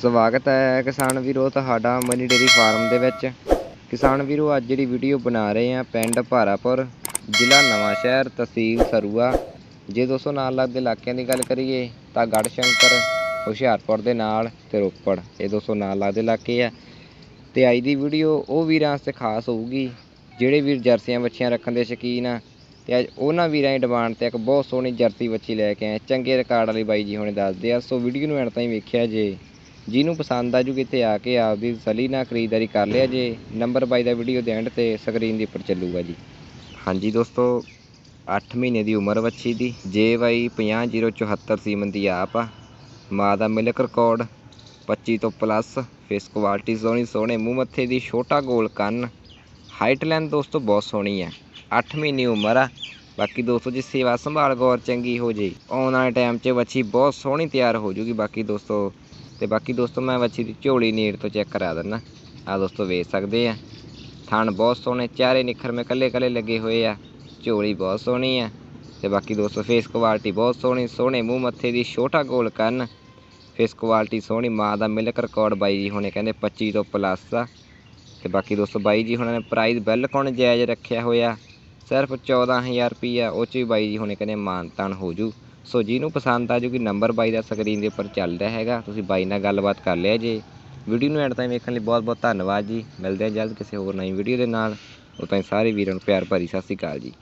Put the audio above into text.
ਸਵਾਗਤ ਹੈ ਕਿਸਾਨ ਵੀਰੋ ਤੁਹਾਡਾ ਮਨੀ ਡੇਰੀ ਫਾਰਮ ਦੇ ਵਿੱਚ। ਕਿਸਾਨ ਵੀਰੋ, ਅੱਜ ਜਿਹੜੀ ਵੀਡੀਓ ਬਣਾ ਰਹੇ ਆ ਪਿੰਡ ਭਾਰਾਪੁਰ, ਜ਼ਿਲ੍ਹਾ ਨਵਾਂ ਸ਼ਹਿਰ, ਤਹਿਸੀਲ ਸਰੂਆ। ਜੇ ਦੋਸਤੋ ਨਾਲ ਲੱਗਦੇ ਇਲਾਕਿਆਂ ਦੀ ਗੱਲ ਕਰੀਏ ਤਾਂ ਗੜਸ਼ੰਕਰ, ਹੁਸ਼ਿਆਰਪੁਰ ਦੇ ਨਾਲ ਤੇ ਰੋਪੜ। ਇਹ ਦੋਸਤੋ ਨਾਲ ਲੱਗਦੇ ਇਲਾਕੇ ਆ। ਤੇ ਅੱਜ ਦੀ ਵੀਡੀਓ ਉਹ ਵੀਰਾਂ ਵਾਸਤੇ ਖਾਸ ਹੋਊਗੀ, ਜਿਹੜੇ ਵੀਰ ਜਰਸੀਆਂ ਬੱਚੀਆਂ ਰੱਖਣ ਦੇ ਸ਼ੌਕੀਨ ਆ। ਤੇ ਅੱਜ ਉਹਨਾਂ ਵੀਰਾਂ ਦੀ ਡਿਮਾਂਡ ਤੇ ਇੱਕ ਬਹੁਤ ਸੋਹਣੀ ਜਰਸੀ ਬੱਚੀ ਲੈ ਕੇ ਆਏ ਚੰਗੇ ਰਿਕਾਰਡ ਵਾਲੀ ਬਾਈ ਜੀ ਹੁਣੇ ਦੱਸਦੇ ਆ। ਸੋ ਵੀਡੀਓ ਨੂੰ ਐਂਡ ਤਾਈਂ ਵੇਖਿਆ ਜੇ। ਜਿਹਨੂੰ ਪਸੰਦ ਆ ਜੂਗੀ ਕਿਤੇ ਆ ਕੇ ਆਪਦੀ ਸਲੀ ਨਾਲ ਖਰੀਦਦਾਰੀ ਕਰ ਲਿਆ ਜੇ ਨੰਬਰ ਬਾਈ ਦਾ ਵੀਡੀਓ ਦੇ ਐਂਡ ਤੇ ਸਕਰੀਨ ਦੇ ਉੱਪਰ ਚੱਲੂਗਾ ਜੀ। ਹਾਂਜੀ ਦੋਸਤੋ 8 ਮਹੀਨੇ ਦੀ ਉਮਰ ਵੱਛੀ ਦੀ ਜੇ ਬਾਈ 50074 ਸੀਮਨ ਦੀ ਆਪ ਆ। ਮਾਂ ਦਾ ਮਿਲਕ ਰਿਕਾਰਡ 25 ਤੋਂ ਪਲੱਸ ਫੇਸ ਕੁਆਲਿਟੀ ਸੋਹਣੀ ਸੋਹਣੇ, ਮੂੰਹ ਮੱਥੇ ਦੀ ਛੋਟਾ ਗੋਲ ਕੰਨ। ਹਾਈਟ ਲੈਂਥ ਦੋਸਤੋ ਬਹੁਤ ਸੋਹਣੀ ਆ। 8 ਮਹੀਨੇ ਉਮਰ ਆ। ਬਾਕੀ ਦੋਸਤੋ, ਜੀ ਸੇਵਾ ਸੰਭਾਲ ਗੌਰ ਚੰਗੀ ਹੋ ਜੇ, ਆਉਣ ਵਾਲੇ ਟਾਈਮ 'ਚ ਵੱਛੀ ਬਹੁਤ ਸੋਹਣੀ ਤਿਆਰ ਹੋ ਜੂਗੀ। ਬਾਕੀ ਦੋਸਤੋ ਤੇ ਬਾਕੀ ਦੋਸਤੋ ਮੈਂ ਵੱਛੀ ਦੀ ਝੋਲੀ ਨੀੜ ਤੋਂ ਚੈੱਕ ਕਰਾ ਦਿੰਦਾ ਆ ਦੋਸਤੋ ਵੇਚ ਸਕਦੇ ਆ। ਥਣ ਬਹੁਤ ਸੋਹਣੇ, ਚਾਰੇ ਨਿਖਰ ਨਿਖਰਮੇ ਕੱਲੇ ਕੱਲੇ ਲੱਗੇ ਹੋਏ ਆ। ਝੋਲੀ ਬਹੁਤ ਸੋਹਣੀ ਆ। ਤੇ ਬਾਕੀ ਦੋਸਤੋ ਫੇਸ ਕੁਆਲਿਟੀ ਬਹੁਤ ਸੋਹਣੀ, ਸੋਹਣੇ ਮੂੰਹ ਮੱਥੇ ਦੀ, ਛੋਟਾ ਗੋਲ ਕੰਨ। ਫੇਸ ਕੁਆਲਿਟੀ ਸੋਹਣੀ, ਮਾਂ ਦਾ ਮਿਲਕ ਰਿਕਾਰਡ ਬਾਈ ਜੀ ਹੁਣੇ ਕਹਿੰਦੇ 25 ਤੋਂ ਪਲੱਸ ਆ। ਤੇ ਬਾਕੀ ਦੋਸਤੋ ਬਾਈ ਜੀ ਹੁਣਾਂ ਨੇ ਪ੍ਰਾਈਸ ਬਿਲਕੁਲ ਜਾਇਜ਼ ਰੱਖਿਆ ਹੋਇਆ। ਸਿਰਫ 14000 ਰੁਪਈਆ, ਉਹ 'ਚ ਵੀ ਬਾਈ ਜੀ ਹੁਣੇ ਕਹਿੰਦੇ ਮਾਨਤਾਨ ਹੋ ਜੂ। ਸੋ ਜਿਹਨੂੰ ਪਸੰਦ ਆ ਜੂਗੀ ਨੰਬਰ ਬਾਈ ਦਾ ਸਕਰੀਨ ਦੇ ਉੱਪਰ ਚੱਲ ਰਿਹਾ ਹੈਗਾ, ਤੁਸੀਂ ਬਾਈ ਨਾਲ ਗੱਲਬਾਤ ਕਰ ਲਿਆ ਜੇ। ਵੀਡੀਓ ਨੂੰ ਐਂਡ ਤਾਈਂ ਵੇਖਣ ਲਈ ਬਹੁਤ ਬਹੁਤ ਧੰਨਵਾਦ ਜੀ। ਮਿਲਦੇ ਹਾਂ ਜਲਦ ਕਿਸੇ ਹੋਰ ਨਵੀਂ ਵੀਡੀਓ ਦੇ ਨਾਲ। ਉਹ ਤਾਈਂ ਸਾਰੇ ਵੀਰਾਂ ਨੂੰ ਪਿਆਰ ਭਰੀ ਸਤਿ ਸ਼੍ਰੀ ਅਕਾਲ ਜੀ।